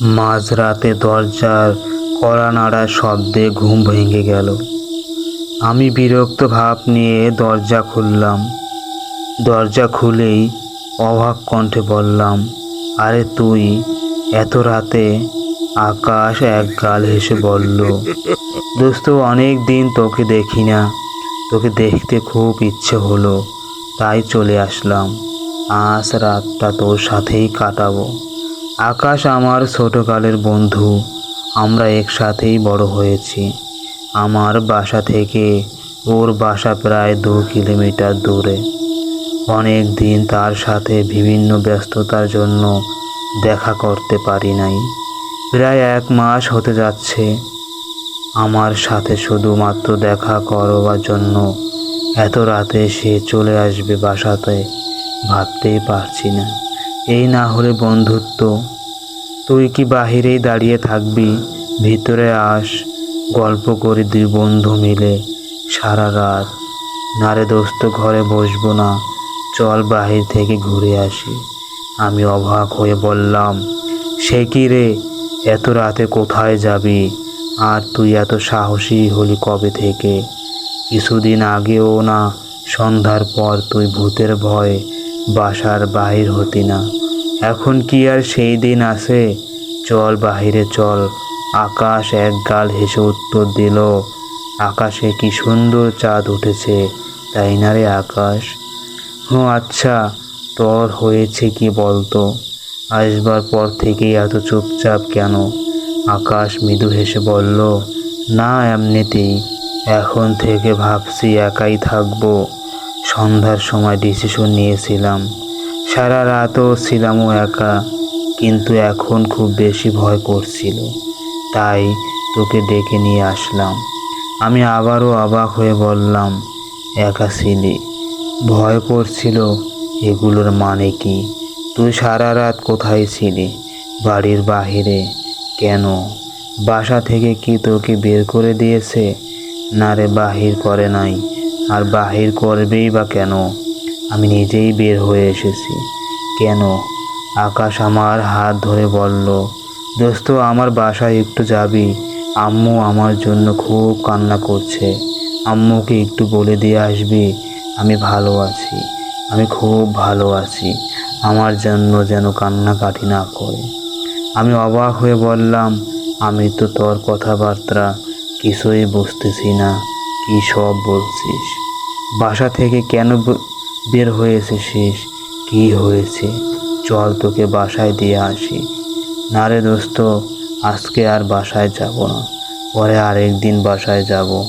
মাঝরাতে দরজার কড়া নাড়ার শব্দে ঘুম ভেঙে গেল। আমি বিরক্ত ভাব নিয়ে দরজা খুললাম। দরজা খুলেই অবাক কণ্ঠে বললাম, আরে তুই, এত রাতে আকাশ এক গাল হেসে বলল, দোস্ত, অনেক দিন তোকে দেখি না। তোকে দেখতে খুব ইচ্ছে হলো, তাই চলে আসলাম। আজ রাতটা তোর সাথেই কাটাবো। আকাশ আমার ছোটকালের বন্ধু। আমরা একসাথেই বড় হয়েছি। আমার বাসা থেকে ওর বাসা প্রায় দু কিলোমিটার দূরে। অনেক দিন তার সাথে বিভিন্ন ব্যস্ততার জন্য দেখা করতে পারি নাই। প্রায় এক মাস হতে যাচ্ছে। আমার সাথে শুধুমাত্র দেখা করবার জন্য এত রাতে সে চলে আসবে বাসাতে, ভাবতেই পারছি না। এই না হলে বন্ধুত্ব। তুই কি বাহিরেই দাঁড়িয়ে থাকবি? ভিতরে আস, গল্প করি দুই বন্ধু মিলে সারা রাত। নারে দোস্ত, ঘরে বসবো না। চল বাহির থেকে ঘুরে আসি। আমি অবাক হয়ে বললাম, সে কি রে? এত রাতে কোথায় যাবি? আর তুই এত সাহসী হলি কবে থেকে? কিছুদিন আগেও না, সন্ধ্যার পর তুই ভূতের ভয়ে বাসার বাহির হতি না। এখন কি আর সেই দিন আছে? চল বাহিরে চল। আকাশ এক গাল হেসে উত্তর দিল, আকাশে কি সুন্দর চাঁদ উঠেছে, তাই না রে আকাশ? ও আচ্ছা তোর হয়েছে কি বলতো? আসবার পর থেকেই এত চুপচাপ কেন? আকাশ মৃদু হেসে বলল, না, এমনিতেই। এখন থেকে ভাবছি একাই থাকব। সন্ধ্যার সময় ডিসিশন নিয়েছিলাম। সারা রাতও ছিলামও একা, কিন্তু এখন খুব বেশি ভয় করছিল। তাই তোকে ডেকে নিয়ে আসলাম। আমি আবারও অবাক হয়ে বললাম, একা ছিলি? ভয় করছিল, এগুলোর মানে কি? তুই সারা রাত কোথায় ছিলি? বাড়ির বাহিরে? কেন? বাসা থেকে কি তোকে বের করে দিয়েছে? না রে, বাহির করে নাই। আর বাহির করবেই বা কেন? আমি নিজেই বের হয়ে এসেছি। কেন? আকাশ আমার হাত ধরে বলল, দোস্ত, আমার বাসায় একটু যাবি। আম্মু আমার জন্য খুব কান্না করছে। আম্মুকে একটু বলে দিয়ে আসবি, আমি ভালো আছি, আমি খুব ভালো আছি। আমার জন্য যেন কান্নাকাটি না করে। আমি অবাক হয়ে বললাম, আমি তো তোর কথাবার্তা কিছুই বুঝতেছি না। কি সব বলছিস? বাসা থেকে কেন বের হয়েছে শেষ? কি হয়েছে? চল তোকে বাসায় দিয়ে আসি। না রে দোস্ত, আজকে আর বাসায় যাব না। পরে আরেকদিন বাসায় যাব।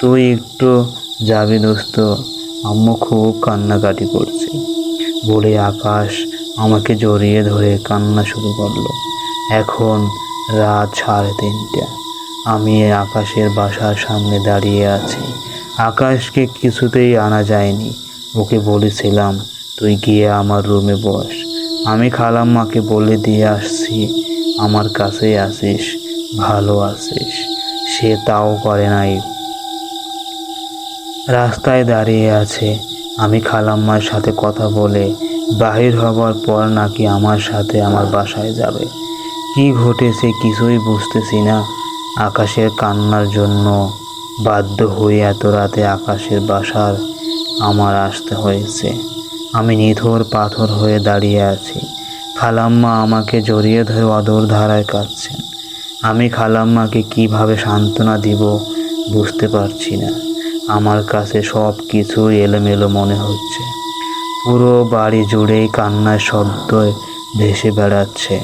তুই একটু যাবি দোস্ত। আম্মু খুব কান্নাকাটি করছে। বলে আকাশ আমাকে জড়িয়ে ধরে কান্না শুরু করল। এখন রাত সাড়ে তিনটা। আমি আকাশের বাসার সামনে দাঁড়িয়ে আছি। আকাশকে কিছুতেই আনা যায়নি। ওকে বলেছিলাম, তুই গিয়ে আমার রুমে বস। আমি খালাম্মাকে বলে দিয়ে আসছি, আমার কাছে আসিস ভালো আছিস। সে তাও করে নাই। রাস্তায় দাঁড়িয়ে আছে। আমি খালাম্মার সাথে কথা বলে বাহির হবার পর নাকি আমার সাথে আমার বাসায় যাবে। কি ঘটেছে কিছুই বুঝতেছি না। আকাশের কান্নার জন্য বাধ্য হয়ে এত রাতে আকাশের বাসার আমার আসতে হয়েছে। আমি নিথর পাথর হয়ে দাঁড়িয়ে আছি। খালাম্মা আমাকে জড়িয়ে ধরে অদর ধারায় কাঁদছেন। আমি খালাম্মাকে কীভাবে সান্ত্বনা দিব বুঝতে পারছি না। আমার কাছে সব কিছু এলোমেলো মনে হচ্ছে। পুরো বাড়ি জুড়েই কান্নার শব্দ ভেসে বেড়াচ্ছে।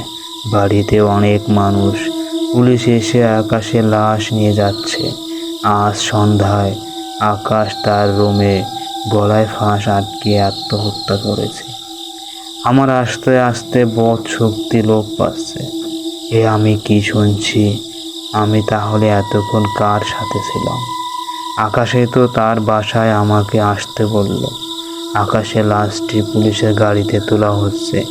বাড়িতে অনেক মানুষ পুলিশ এসে আকাশে লাশ নিয়ে যাচ্ছে। আজ সন্ধ্যায় আকাশ তার রুমে গলায় ফাঁস আটকে আত্মহত্যা করেছে। আমার আস্তে আস্তে বোধ শক্তি লোপ পাচ্ছে। এ আমি কি শুনছি? আমি তাহলে এতক্ষণ কার সাথে ছিলাম? আকাশে তো তার বাসায় আমাকে আসতে বলল। আকাশে লাশটি পুলিশের গাড়িতে তোলা হচ্ছে।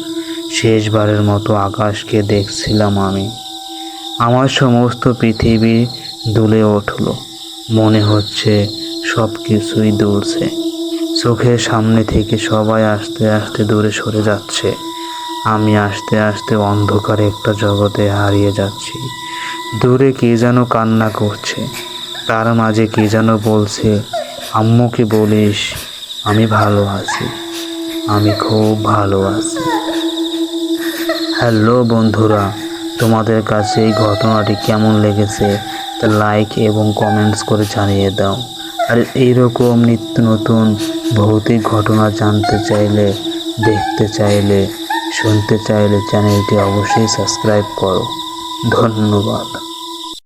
শেষবারের মতো আকাশকে দেখছিলাম আমি। আমার সমস্ত পৃথিবী দুলে উঠল। মনে হচ্ছে সব কিছুই দুলছে। চোখের সামনে থেকে সবাই আস্তে আস্তে দূরে সরে যাচ্ছে। আমি আস্তে আস্তে অন্ধকারে একটা জগতে হারিয়ে যাচ্ছি। দূরে কে যেন কান্না করছে। তার মাঝে কে যেন বলছে, আম্মুকে বলিস, আমি ভালো আছি। আমি খুব ভালো আছি। হ্যালো বন্ধুরা তোমাদের কাছে এই ঘটনাটি কেমন লেগেছে, তা লাইক এবং কমেন্টস করে জানিয়ে দাও। আর এইরকম নিত্য নতুন ভৌতিক ঘটনা জানতে চাইলে, দেখতে চাইলে, শুনতে চাইলে চ্যানেলটি অবশ্যই সাবস্ক্রাইব করো। ধন্যবাদ।